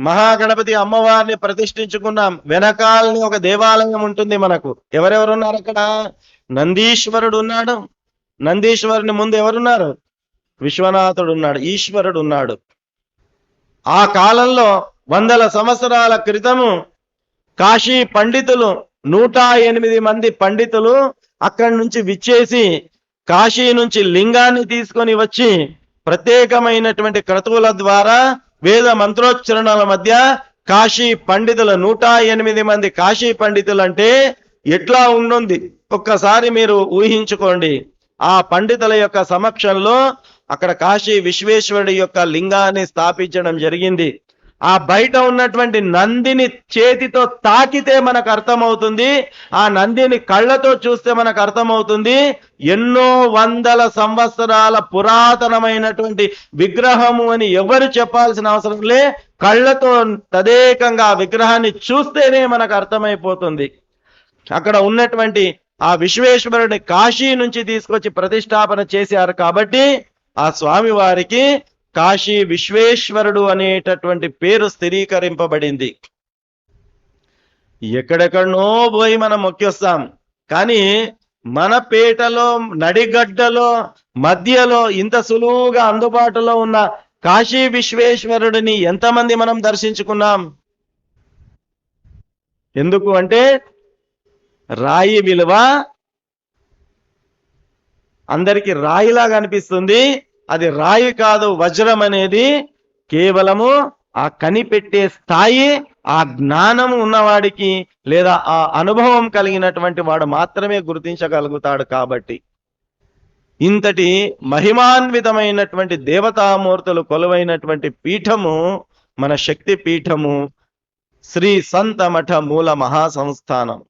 మహాగణపతి అమ్మవారిని ప్రతిష్ఠించుకున్నాం. వెనకాలని ఒక దేవాలయం ఉంటుంది మనకు. ఎవరెవరు ఉన్నారు అక్కడ? నందీశ్వరుడు ఉన్నాడు. నందీశ్వరుని ముందు ఎవరున్నారు? విశ్వనాథుడు ఉన్నాడు. ఈశ్వరుడు ఉన్నాడు. ఆ కాలంలో వందల సంవత్సరాల క్రితము కాశీ పండితులు నూట ఎనిమిది మంది పండితులు అక్కడి నుంచి విచ్చేసి కాశీ నుంచి లింగాన్ని తీసుకొని వచ్చి ప్రత్యేకమైనటువంటి క్రతువుల ద్వారా వేద మంత్రోచ్చరణల మధ్య కాశీ పండితుల నూట ఎనిమిది మంది కాశీ పండితులు అంటే ఎట్లా ఉంటుంది ఒక్కసారి మీరు ఊహించుకోండి. ఆ పండితుల యొక్క సమక్షంలో అక్కడ కాశీ విశ్వేశ్వరుడి యొక్క లింగాన్ని స్థాపించడం జరిగింది. ఆ బయట ఉన్నటువంటి నందిని చేతితో తాకితే మనకు అర్థమవుతుంది ఆ నందిని కళ్ళతో చూస్తే మనకు అర్థమవుతుంది. ఎన్నో వందల సంవత్సరాల పురాతనమైనటువంటి విగ్రహము అని ఎవరు చెప్పాల్సిన అవసరం లే. కళ్ళతో తదేకంగా ఆ విగ్రహాన్ని చూస్తేనే మనకు అర్థమైపోతుంది. అక్కడ ఉన్నటువంటి ఆ విశ్వేశ్వరుని కాశీ నుంచి తీసుకొచ్చి ప్రతిష్టాపన చేశారు కాబట్టి ఆ స్వామి వారికి కాశీ విశ్వేశ్వరుడు అనేటటువంటి పేరు స్థిరీకరింపబడింది. ఎక్కడెక్కడనో పోయి మనం మొక్కిస్తాం. కానీ మన పేటలో నడిగడ్డలో మధ్యలో ఇంత సులువుగా అందుబాటులో ఉన్న కాశీ విశ్వేశ్వరుడిని ఎంతమంది మనం దర్శించుకున్నాం? ఎందుకు అంటే రాయి విలువ అందరికి రాయిలాగా అనిపిస్తుంది. అది రాయి కాదు వజ్రం అనేది కేవలము ఆ కనిపెట్టే స్థాయి ఆ జ్ఞానం ఉన్నవాడికి లేదా ఆ అనుభవం కలిగినటువంటి వాడు మాత్రమే గుర్తించగలుగుతాడు కాబట్టి. ఇంతటి మహిమాన్వితమైనటువంటి దేవతామూర్తులు కొలువైనటువంటి పీఠము మన శక్తి పీఠము శ్రీ సంత మఠ మూల మహాసంస్థానం.